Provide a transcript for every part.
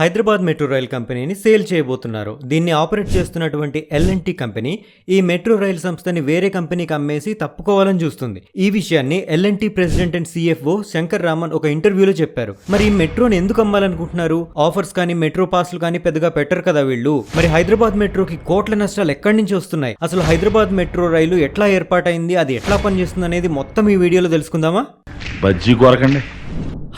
Hyderabad metro rail కంపెనీని sale చేయబోతున్నారు. దీన్ని ఆపరేట్ చేస్తున్నటువంటి ఎల్ఎన్టీ కంపెనీ ఈ మెట్రో రైల్ సంస్థని వేరే కంపెనీకి అమ్మేసి తప్పుకోవాలని చూస్తుంది. ఈ విషయాన్ని L N T president and CFO Shankar Raman ఒక ఇంటర్వ్యూలో చెప్పారు. మరి ఈ మెట్రోని ఎందుకు అమ్మాలనుకుంటున్నారు? ఆఫర్స్ కానీ మెట్రో పాస్లు కానీ పెద్దగా పెట్టరు కదా వీళ్ళు? మరి హైదరాబాద్ మెట్రోకి కోట్ల నష్టాలు ఎక్కడి నుంచి వస్తున్నాయి? అసలు హైదరాబాద్ మెట్రో రైలు ఎట్లా ఏర్పాటైంది? అది ఎట్లా పనిచేస్తుంది అనేది మొత్తం ఈ వీడియోలో తెలుసుకుందామా? బజ్జీ కొరకండి.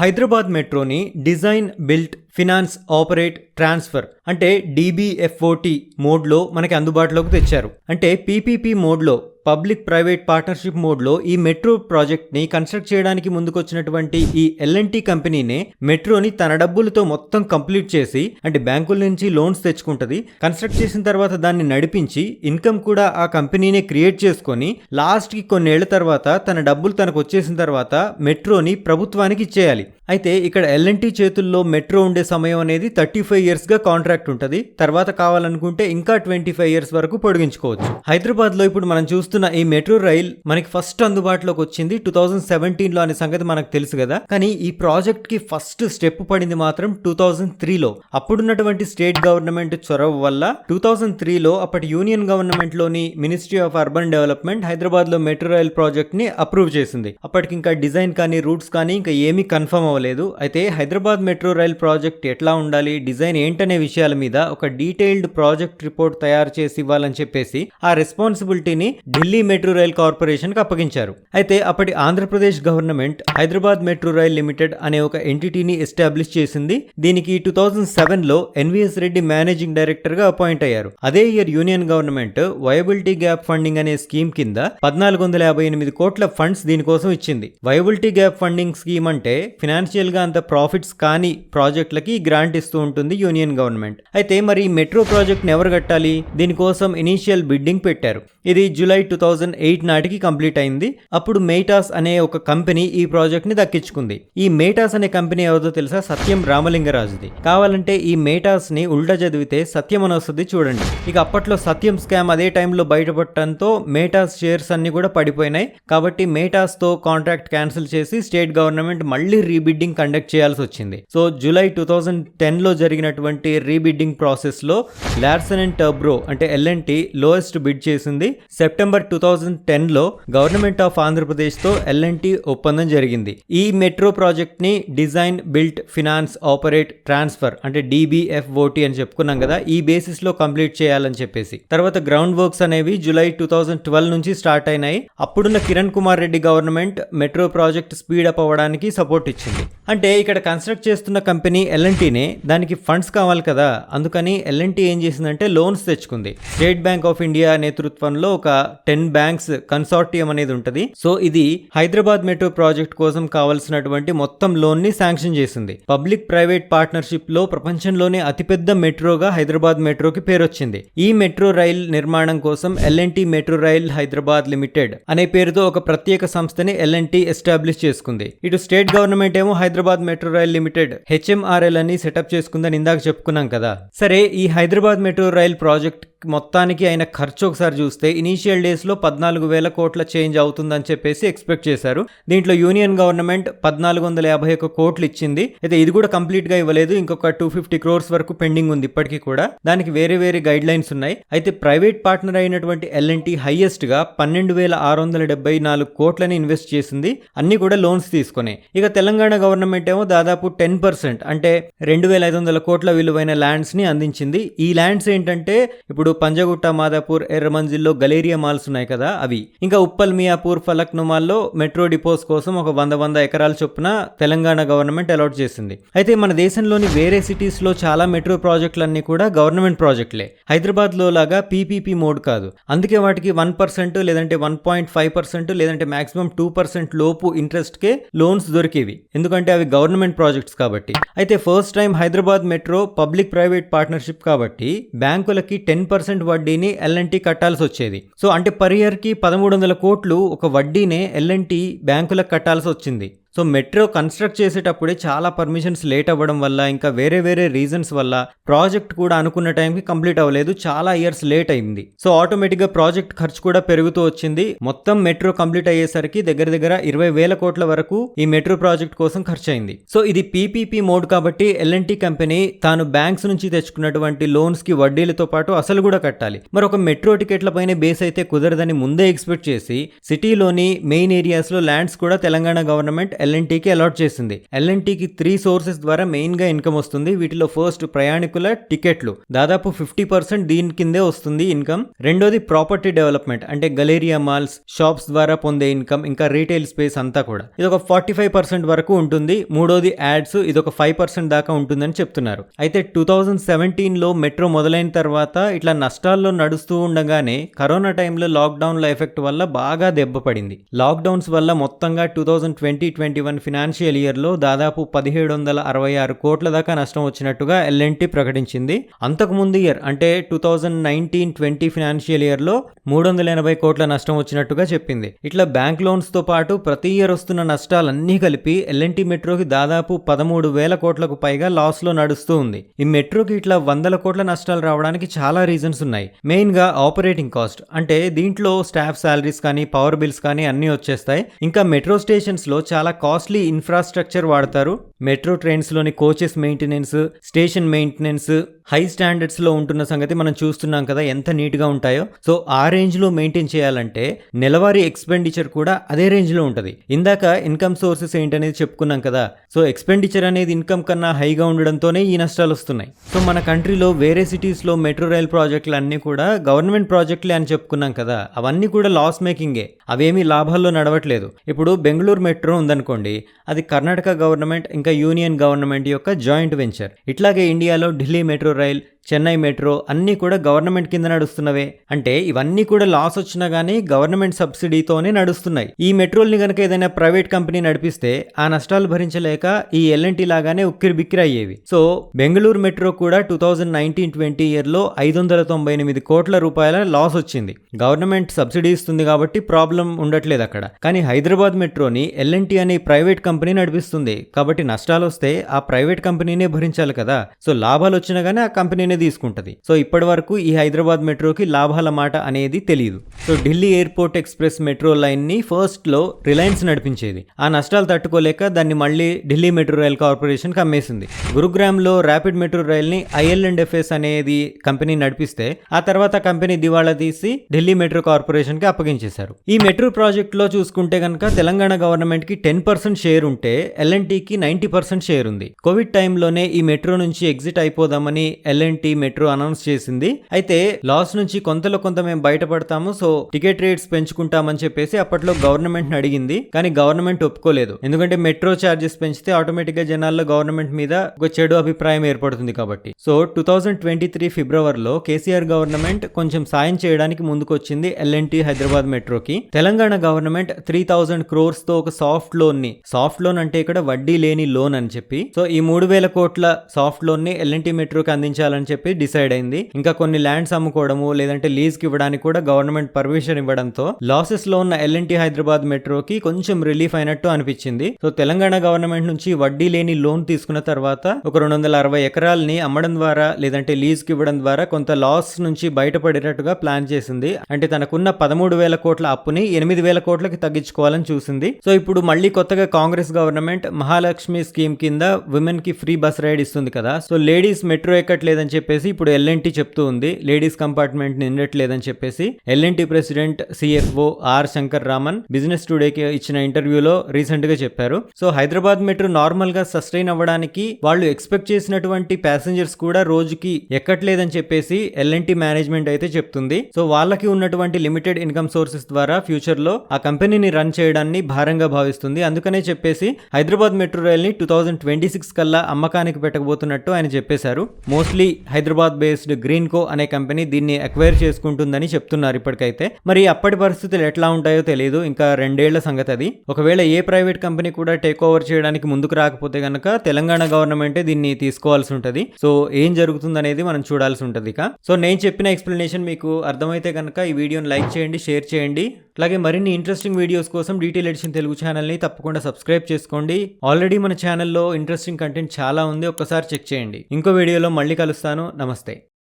Hyderabad మెట్రోని design built finance operate transfer అంటే డీబీఎఫ్ఓటి మోడ్లో మనకి అందుబాటులోకి తెచ్చారు. అంటే పీపీపీ మోడ్లో పబ్లిక్ ప్రైవేట్ పార్ట్నర్షిప్ మోడ్లో ఈ మెట్రో ప్రాజెక్ట్ని కన్స్ట్రక్ట్ చేయడానికి ముందుకొచ్చినటువంటి ఈ ఎల్ఎన్టీ కంపెనీనే మెట్రోని తన డబ్బులతో మొత్తం కంప్లీట్ చేసి అంటే బ్యాంకుల నుంచి లోన్స్ తెచ్చుకుంటుంది. కన్స్ట్రక్ట్ చేసిన తర్వాత దాన్ని నడిపించి ఇన్కమ్ కూడా ఆ కంపెనీనే క్రియేట్ చేసుకొని లాస్ట్కి కొన్నేళ్ళ తర్వాత తన డబ్బులు తనకు వచ్చేసిన తర్వాత మెట్రోని ప్రభుత్వానికి ఇచ్చేయాలి. అయితే ఇక్కడ ఎల్ఎన్టీ చేతుల్లో మెట్రో ఉండే సమయం అనేది థర్టీ ఫైవ్ ఇయర్స్గా కాంట్రాక్ట్ ఉంటుంది. తర్వాత కావాలనుకుంటే ఇంకా ట్వంటీ ఫైవ్ ఇయర్స్ వరకు పొడిగించుకోవచ్చు. హైదరాబాద్లో ఇప్పుడు మనం చూస్తున్న ఈ మెట్రో రైల్ మనకి ఫస్ట్ అందుబాటులోకి వచ్చింది టూ థౌజండ్ సెవెంటీన్లో అనే సంగతి మనకు తెలుసు కదా. కానీ ఈ ప్రాజెక్ట్కి ఫస్ట్ స్టెప్ పడింది మాత్రం టూ థౌజండ్ త్రీలో. అప్పుడున్నటువంటి స్టేట్ గవర్నమెంట్ చొరవ వల్ల టూ థౌజండ్ త్రీలో అప్పటి యూనియన్ గవర్నమెంట్లోని మినిస్ట్రీ ఆఫ్ అర్బన్ డెవలప్మెంట్ హైదరాబాద్లో మెట్రో రైల్ ప్రాజెక్ట్ని అప్రూవ్ చేసింది. అప్పటికి ఇంకా డిజైన్ కానీ రూట్స్ కానీ ఇంకా ఏమీ కన్ఫర్మ్ అవ్వలేదు. అయితే హైదరాబాద్ మెట్రో రైల్ ప్రాజెక్ట్ ఎట్లా ఉండాలి డిజైన్ ఏంటనే విషయాల మీద ఒక డీటెయిల్డ్ ప్రాజెక్ట్ రిపోర్ట్ తయారు చేసి ఇవ్వాలని చెప్పేసి ఆ రెస్పాన్సిబిలిటీని ఢిల్లీ మెట్రో రైల్ కార్పొరేషన్కి అప్పగించారు. అయితే అప్పటి Andhra Pradesh government Hyderabad metro rail limited అనే ఒక ఎంటిటీని ఎస్టాబ్లిష్ చేసింది. దీనికి టూ థౌజండ్ సెవెన్లో ఎన్విఎస్ రెడ్డి మేనేజింగ్ డైరెక్టర్గా అపాయింట్ అయ్యారు. అదే year union government viability gap funding అనే స్కీమ్ కింద పద్నాలుగు వందల యాభై ఎనిమిది కోట్ల ఫండ్స్ దీనికోసం ఇచ్చింది. వయబిలిటీ గ్యాప్ ఫండింగ్ స్కీమ్ అంటే ఫినాన్స్ ఫైనాన్షియల్గా అంత ప్రాఫిట్స్ కాని ప్రాజెక్టులకి గ్రాంట్ ఇస్తూ ఉంటుంది యూనియన్ గవర్నమెంట్ అయితే మరి మెట్రో ప్రాజెక్ట్ ఎవరు కట్టాలి? దీనికోసం ఇనీషియల్ బిడ్డింగ్ పెట్టారు. ఇది జూలై టూ థౌజండ్ ఎయిట్ నాటికి కంప్లీట్ అయింది. అప్పుడు మేటాస్ అనే ఒక కంపెనీ ఈ ప్రాజెక్ట్ని దక్కించుకుంది. ఈ మేటాస్ అనే కంపెనీ ఎవరిదో తెలుసా? సత్యం రామలింగరాజుది. కావాలంటే ఈ మేటాస్ని ఉల్టా చదివితే సత్యం అని వస్తుంది చూడండి. ఇక అప్పట్లో సత్యం స్కామ్ అదే టైంలో బయటపడటంతో మేటాస్ షేర్స్ అన్ని కూడా పడిపోయినాయి. కాబట్టి మేటాస్తో కాంట్రాక్ట్ క్యాన్సిల్ చేసి స్టేట్ గవర్నమెంట్ మళ్ళీ రీబిడ్డింగ్ కండక్ట్ చేయాల్సి వచ్చింది. సో జూలై టూ థౌజండ్ టెన్లో జరిగినటువంటి రీబిడ్డింగ్ ప్రాసెస్లో లార్సన్ అండ్ టర్బ్రో అంటే L N T lowest bid చేసింది. సెప్టెంబర్ టూ థౌజండ్ టెన్లో గవర్నమెంట్ ఆఫ్ ఆంధ్రప్రదేశ్తో ఎల్ఎన్టీ ఒప్పందం జరిగింది. ఈ మెట్రో ప్రాజెక్ట్ని design built finance operate transfer అంటే డిబిఎఫ్ఓటి అని చెప్పుకున్నాం కదా ఈ బేసిస్లో కంప్లీట్ చేయాలని చెప్పేసి. తర్వాత గ్రౌండ్ వర్క్స్ అనేవి జూలై టూ థౌజండ్ ట్వెల్వ్ నుంచి స్టార్ట్ అయినాయి. అప్పుడున్న Kiran Kumar Reddy government metro project speed up అవ్వడానికి సపోర్ట్ ఇచ్చింది. అంటే ఇక్కడ కన్స్ట్రక్ట్ చేస్తున్న కంపెనీ ఎల్ఎన్టీనే దానికి ఫండ్స్ కావాలి కదా. అందుకని ఎల్ఎన్టీ ఏం చేసిందంటే లోన్స్ తెచ్చుకుంది. స్టేట్ బ్యాంక్ ఆఫ్ ఇండియా నేతృత్వంలో ఒక టెన్ బ్యాంక్స్ కన్సార్టియం అనేది ఉంటుంది. సో ఇది హైదరాబాద్ మెట్రో ప్రాజెక్ట్ కోసం కావాల్సినటువంటి మొత్తం లోన్ని శాంక్షన్ చేసింది. పబ్లిక్ ప్రైవేట్ పార్ట్నర్షిప్లో ప్రపంచంలోనే అతిపెద్ద మెట్రోగా హైదరాబాద్ మెట్రోకి పేరొచ్చింది. ఈ మెట్రో రైల్ నిర్మాణం కోసం L N T metro rail Hyderabad limited అనే పేరుతో ఒక ప్రత్యేక సంస్థని ఎల్ఎన్టీ ఎస్టాబ్లిష్ చేసుకుంది. ఇటు స్టేట్ గవర్నమెంట్ ఏమో Hyderabad metro rail limited HMRL అని సెటప్ చేసుకుందని ఇందాక చెప్పుకున్నాం కదా. సరే ఈ హైదరాబాద్ మెట్రో రైల్ ప్రాజెక్ట్ మొత్తానికి అయిన ఖర్చు ఒకసారి చూస్తే ఇనీషియల్ డేస్లో పద్నాలుగు వేల కోట్ల చేంజ్ అవుతుందని చెప్పేసి ఎక్స్పెక్ట్ చేశారు. దీంట్లో యూనియన్ గవర్నమెంట్ పద్నాలుగు వందల యాభై ఒక్క కోట్లు ఇచ్చింది. అయితే ఇది కూడా కంప్లీట్గా ఇవ్వలేదు. ఇంకొక టూ ఫిఫ్టీ క్రోర్స్ వరకు పెండింగ్ ఉంది ఇప్పటికీ కూడా. దానికి వేరే వేరే గైడ్ లైన్స్ ఉన్నాయి. అయితే ప్రైవేట్ పార్ట్నర్ అయినటువంటి ఎల్ఎన్టీ హైయెస్ట్గా పన్నెండు వేల ఆరు వందల డెబ్బై నాలుగు కోట్లని ఇన్వెస్ట్ చేసింది. అన్ని కూడా లోన్స్ తీసుకునే. ఇక తెలంగాణ గవర్నమెంట్ ఏమో దాదాపు టెన్ పర్సెంట్ అంటే రెండు వేల ఐదు వందల కోట్ల విలువైన ల్యాండ్స్ని అందించింది. ఈ ల్యాండ్స్ ఏంటంటే ఇప్పుడు పంజగుట్ట మాదాపూర్ ఎర్రమంజిల్లో గలేరియా మాల్స్ ఉన్నాయి కదా అవి. ఇంకా ఉప్పల్ మియాపూర్ ఫలక్ నుమాల్లో మెట్రో డిపోస్ కోసం ఒక వంద వంద ఎకరాల చొప్పున తెలంగాణ గవర్నమెంట్ అలాట్ చేసింది. అయితే మన దేశంలోని వేరే సిటీస్లో చాలా మెట్రో ప్రాజెక్టులన్నీ కూడా గవర్నమెంట్ ప్రాజెక్టులే. హైదరాబాద్లో లాగా పీపీపీ మోడ్ కాదు. అందుకే వాటికి వన్ పర్సెంట్ లేదంటే వన్ పాయింట్ ఫైవ్ పర్సెంట్ లేదంటే మాక్సిమం టూ పర్సెంట్ లోపు ఇంట్రెస్ట్ కే లోన్స్ దొరికేవి. ఎందుకంటే అవి గవర్నమెంట్ ప్రాజెక్ట్స్ కాబట్టి. అయితే first time Hyderabad metro public private partnership కాబట్టి బ్యాంకులకి టెన్ పర్సెంట్ వడ్డీని ఎల్ఎన్టీ కట్టాల్సి వచ్చేది. సో అంటే పర్ ఇయర్కి పదమూడు వందల కోట్లు ఒక వడ్డీనే ఎల్ఎన్టీ బ్యాంకులకు కట్టాల్సి వచ్చింది. సో మెట్రో కన్స్ట్రక్ట్ చేసేటప్పుడే చాలా పర్మిషన్స్ లేట్ అవ్వడం వల్ల ఇంకా వేరే వేరే రీజన్స్ వల్ల ప్రాజెక్ట్ కూడా అనుకున్న టైంకి కంప్లీట్ అవ్వలేదు. చాలా ఇయర్స్ లేట్ అయింది. సో ఆటోమేటిక్గా ప్రాజెక్ట్ ఖర్చు కూడా పెరుగుతూ వచ్చింది. మొత్తం మెట్రో కంప్లీట్ అయ్యేసరికి దగ్గర దగ్గర ఇరవై వేల కోట్ల వరకు ఈ మెట్రో ప్రాజెక్ట్ కోసం ఖర్చు అయింది. సో ఇది పీపీపీ మోడ్ కాబట్టి ఎల్ఎన్టీ కంపెనీ తాను బ్యాంక్స్ నుంచి తెచ్చుకున్నటువంటి లోన్స్కి వడ్డీలతో పాటు అసలు కూడా కట్టాలి. మరి ఒక మెట్రో టికెట్ల పైన బేస్ అయితే కుదరదని ముందే ఎక్స్పెక్ట్ చేసి సిటీలోని మెయిన్ ఏరియాస్లో ల్యాండ్స్ కూడా తెలంగాణ గవర్నమెంట్ ఎల్ఎన్టీకి అలాట్ చేసింది. ఎల్ఎన్టీకి త్రీ సోర్సెస్ ద్వారా మెయిన్గా ఇన్కమ్ వస్తుంది. వీటిలో ఫస్ట్ ప్రయాణికుల టికెట్లు. దాదాపు ఫిఫ్టీ పర్సెంట్ దీని కిందే వస్తుంది ఇన్కమ్ రెండోది ప్రాపర్టీ డెవలప్మెంట్ అంటే గలేరియా మాల్స్ షాప్స్ ద్వారా పొందే ఇన్కమ్ ఇంకా రీటైల్ స్పేస్ అంతా కూడా. ఇది ఒక ఫార్టీ ఫైవ్ పర్సెంట్ వరకు ఉంటుంది. మూడోది యాడ్స్ ఇది ఒక ఫైవ్ పర్సెంట్ దాకా ఉంటుందని చెప్తున్నారు. అయితే టూ థౌజండ్ సెవెంటీన్లో మెట్రో మొదలైన తర్వాత ఇట్లా నష్టాల్లో నడుస్తూ ఉండగానే కరోనా టైంలో లాక్డౌన్ల ఎఫెక్ట్ వల్ల బాగా దెబ్బపడింది లాక్డౌన్స్ వల్ల మొత్తంగా two thousand twenty twenty twenty one financial ఇయర్లో దాదాపు పదిహేడు వందల అరవై ఆరు కోట్ల దాకా నష్టం వచ్చినట్టుగా ఎల్ఎన్టీ ప్రకటించింది. అంతకుముందు ఇయర్ అంటే two thousand nineteen twenty financial ఇయర్లో మూడు వందల ఎనభై కోట్ల నష్టం వచ్చినట్టుగా చెప్పింది. ఇట్లా బ్యాంక్ లోన్స్తో పాటు ప్రతి ఇయర్ వస్తున్న నష్టాలన్నీ కలిపి ఎల్ఎన్టీ మెట్రోకి దాదాపు పదమూడు వేల కోట్లకు పైగా లాస్లో నడుస్తూ ఉంది. ఈ మెట్రోకి ఇట్లా వందల కోట్ల నష్టాలు రావడానికి చాలా రీజన్స్ ఉన్నాయి. మెయిన్గా ఆపరేటింగ్ కాస్ట్ అంటే దీంట్లో స్టాఫ్ శాలరీస్ కానీ పవర్ బిల్స్ కానీ అన్నీ వచ్చేస్తాయి. ఇంకా మెట్రో స్టేషన్స్లో చాలా కాస్ట్లీ ఇన్ఫ్రాస్ట్రక్చర్ వాడతారు. Metro ట్రైన్స్లోని coaches maintenance station maintenance high స్టాండర్డ్స్లో ఉంటున్న సంగతి మనం చూస్తున్నాం కదా ఎంత నీట్గా ఉంటాయో. సో ఆ రేంజ్లో మెయింటైన్ చేయాలంటే నెలవారీ ఎక్స్పెండిచర్ కూడా అదే రేంజ్లో ఉంటుంది. ఇందాక ఇన్కమ్ సోర్సెస్ ఏంటనేది చెప్పుకున్నాం కదా సో ఎక్స్పెండిచర్ అనేది ఇన్కమ్ కన్నా హైగా ఉండడంతోనే ఈ నష్టాలు వస్తున్నాయి. సో మన కంట్రీలో వేరే సిటీస్లో మెట్రో రైల్ ప్రాజెక్టులు అన్నీ కూడా గవర్నమెంట్ ప్రాజెక్టులే అని చెప్పుకున్నాం కదా అవన్నీ కూడా లాస్ మేకింగే. అవేమీ లాభాల్లో నడవట్లేదు. ఇప్పుడు బెంగళూరు మెట్రో ఉందనుకోండి అది కర్ణాటక గవర్నమెంట్ ఇంకా యూనియన్ గవర్నమెంట్ యొక్క జాయింట్ వెంచర్. ఇట్లాగే ఇండియాలో Delhi metro rail Chennai metro అన్నీ కూడా గవర్నమెంట్ కింద నడుస్తున్నవే. అంటే ఇవన్నీ కూడా లాస్ వచ్చినా గానీ గవర్నమెంట్ సబ్సిడీతోనే నడుస్తున్నాయి. ఈ మెట్రోల్ని గనక ఏదైనా ప్రైవేట్ కంపెనీ నడిపిస్తే ఆ నష్టాలు భరించలేక ఈ ఎల్ఎన్టీ లాగానే ఉక్కిరి బిక్కిరి అయ్యేవి. సో బెంగళూరు మెట్రో కూడా టూ థౌజండ్ నైన్టీన్ ట్వంటీ ఇయర్లో ఐదు వందల తొంభై ఎనిమిది కోట్ల రూపాయల లాస్ వచ్చింది. గవర్నమెంట్ సబ్సిడీ ఇస్తుంది కాబట్టి ప్రాబ్లం ఉండట్లేదు అక్కడ. కానీ హైదరాబాద్ మెట్రోని ఎల్ఎన్టీ అనే ప్రైవేట్ కంపెనీ నడిపిస్తుంది. కాబట్టి నష్టాలు వస్తే ఆ ప్రైవేట్ కంపెనీనే భరించాలి కదా. సో లాభాలు వచ్చినా గానీ ఆ కంపెనీనే తీసుకుంటది. సో ఇప్పటి వరకు ఈ హైదరాబాద్ మెట్రోకి లాభాల మాట అనేది తెలియదు so Delhi airport express metro లైన్ని ఫస్ట్లో రిలయన్స్ నడిపించేది. ఆ నష్టాలు తట్టుకోలేక దాన్ని మళ్ళీ ఢిల్లీ మెట్రో రైల్ కార్పొరేషన్కి అమ్మేసింది. గురుగ్రామ్లో ర్యాపిడ్ మెట్రో రైల్ని ఐఎల్ అండ్ ఎఫ్ఎస్ అనేది కంపెనీ నడిపిస్తే ఆ తర్వాత కంపెనీ దివాళా తీసి ఢిల్లీ మెట్రో కార్పొరేషన్కి అప్పగించేశారు. ఈ మెట్రో ప్రాజెక్ట్లో చూసుకుంటే కనుక తెలంగాణ గవర్నమెంట్కి టెన్ పర్సెంట్ షేర్ ఉంటే ఎల్ఎన్టీకి నైన్టీ పర్సెంట్ షేర్ ఉంది. కోవిడ్ టైంలోనే ఈ మెట్రో నుంచి ఎగ్జిట్ అయిపోదామని ఎల్ఎన్టీ మెట్రో అనౌన్స్ చేసింది. అయితే లాస్ నుంచి కొంతలో కొంత మేము బయటపడతాము సో టికెట్ రేట్స్ పెంచుకుంటామని చెప్పేసి అప్పట్లో గవర్నమెంట్ని అడిగింది. కానీ గవర్నమెంట్ ఒప్పుకోలేదు. ఎందుకంటే మెట్రో ఛార్జెస్ పెంచితే ఆటోమేటిక్గా జనాల్లో గవర్నమెంట్ మీద ఒక చెడు అభిప్రాయం ఏర్పడుతుంది కాబట్టి. So two thousand twenty three ఫిబ్రవరిలో కేసీఆర్ గవర్నమెంట్ కొంచెం సాయం చేయడానికి ముందుకొచ్చింది ఎల్ఎన్టీ హైదరాబాద్ మెట్రోకి. తెలంగాణ గవర్నమెంట్ త్రీ థౌజండ్ క్రోర్స్తో ఒక సాఫ్ట్ లోన్ని సాఫ్ట్ లోన్ అంటే ఇక్కడ వడ్డీ లేని లోన్ అని చెప్పి. సో ఈ మూడు వేల కోట్ల సాఫ్ట్ లోన్ని ఎల్ఎన్టీ మెట్రోకి అందించాలని చెప్పి డిసైడ్ అయింది. ఇంకా కొన్ని ల్యాండ్స్ అమ్ముకోవడము లేదంటే లీజ్కి ఇవ్వడానికి కూడా గవర్నమెంట్ పర్మిషన్ ఇవ్వడంతో లాసెస్లో ఉన్న ఎల్ఎన్టీ హైదరాబాద్ మెట్రోకి కొంచెం రిలీఫ్ అయినట్టు అనిపించింది. సో తెలంగాణ గవర్నమెంట్ నుంచి వడ్డీ లేని లోన్ తీసుకున్న తర్వాత ఒక రెండు వందల అరవై ఎకరాలని అమ్మడం ద్వారా లేదంటే లీజ్కి ఇవ్వడం ద్వారా కొంత లాస్ నుంచి బయటపడేటట్టుగా ప్లాన్ చేసింది. అంటే తనకున్న పదమూడు వేల కోట్ల అప్పుని ఎనిమిది వేల కోట్లకి తగ్గించుకోవాలని చూసింది. సో ఇప్పుడు మళ్ళీ కొత్తగా కాంగ్రెస్ గవర్నమెంట్ మహాలక్ష్మి స్కీమ్ కింద విమెన్కి ఫ్రీ బస్ రైడ్ ఇస్తుంది కదా. సో లేడీస్ మెట్రో ఎక్కట్లేదని చెప్పేసి ఇప్పుడు ఎల్ఎన్టీ చెప్తూ ఉంది. లేడీస్ కంపార్ట్మెంట్ నిండట్లేదని చెప్పేసి L N T president CFO R Shankar Raman business టుడేకి ఇచ్చిన ఇంటర్వ్యూలో రీసెంట్గా చెప్పారు. సో హైదరాబాద్ మెట్రో నార్మల్గా సస్టైన్ అవ్వడానికి వాళ్ళు ఎక్స్పెక్ట్ చేసినటువంటి ప్యాసింజర్స్ కూడా రోజుకి ఎక్కట్లేదని చెప్పేసి ఎల్ఎన్టీ మేనేజ్మెంట్ అయితే చెప్తుంది. సో వాళ్ళకి ఉన్నటువంటి లిమిటెడ్ ఇన్కమ్ సోర్సెస్ ద్వారా ఫ్యూచర్లో ఆ కంపెనీని రన్ చేయడాన్ని భారంగా భావిస్తుంది. అందుకనే చెప్పేసి హైదరాబాద్ మెట్రో రైల్ని టూ థౌజండ్ ట్వంటీ సిక్స్ కల్లా అమ్మకానికి పెట్టకపోతున్నట్టు ఆయన చెప్పేశారు. మోస్ట్లీ హైదరాబాద్ బేస్డ్ గ్రీన్ కో అనే కంపెనీ దీన్ని అక్వైర్ చేసుకుంటుందని చెప్తున్నారు ఇప్పటికైతే. మరి అప్పటి పరిస్థితులు ఎట్లా ఉంటాయో తెలియదు ఇంకా రెండేళ్ళ సంగతి అది. ఒకవేళ ఏ ప్రైవేట్ కంపెనీ కూడా టేక్ ఓవర్ చేయడానికి ముందుకు రాకపోతే కనుక తెలంగాణ గవర్నమెంటే దీన్ని తీసుకోవాల్సి ఉంటుంది. సో ఏం జరుగుతుంది అనేది మనం చూడాల్సి ఉంటుంది ఇక. సో నేను చెప్పిన ఎక్స్ప్లెనేషన్ మీకు అర్థమైతే కనుక ఈ వీడియోని లైక్ చేయండి షేర్ చేయండి. అలాగే మరిన్ని ఇంట్రెస్టింగ్ వీడియోస్ కోసం డీటెయిల్ ఎడిషన్ తెలుగు ఛానల్ని తప్పకుండా సబ్స్క్రైబ్ చేసుకోండి. ఆల్రెడీ మన ఛానల్లో ఇంట్రెస్టింగ్ కంటెంట్ చాలా ఉంది. ఒక్కసారి చెక్ చేయండి. ఇంకో వీడియోలో మళ్ళీ మళ్ళీ కలుస్తాను. నమస్తే.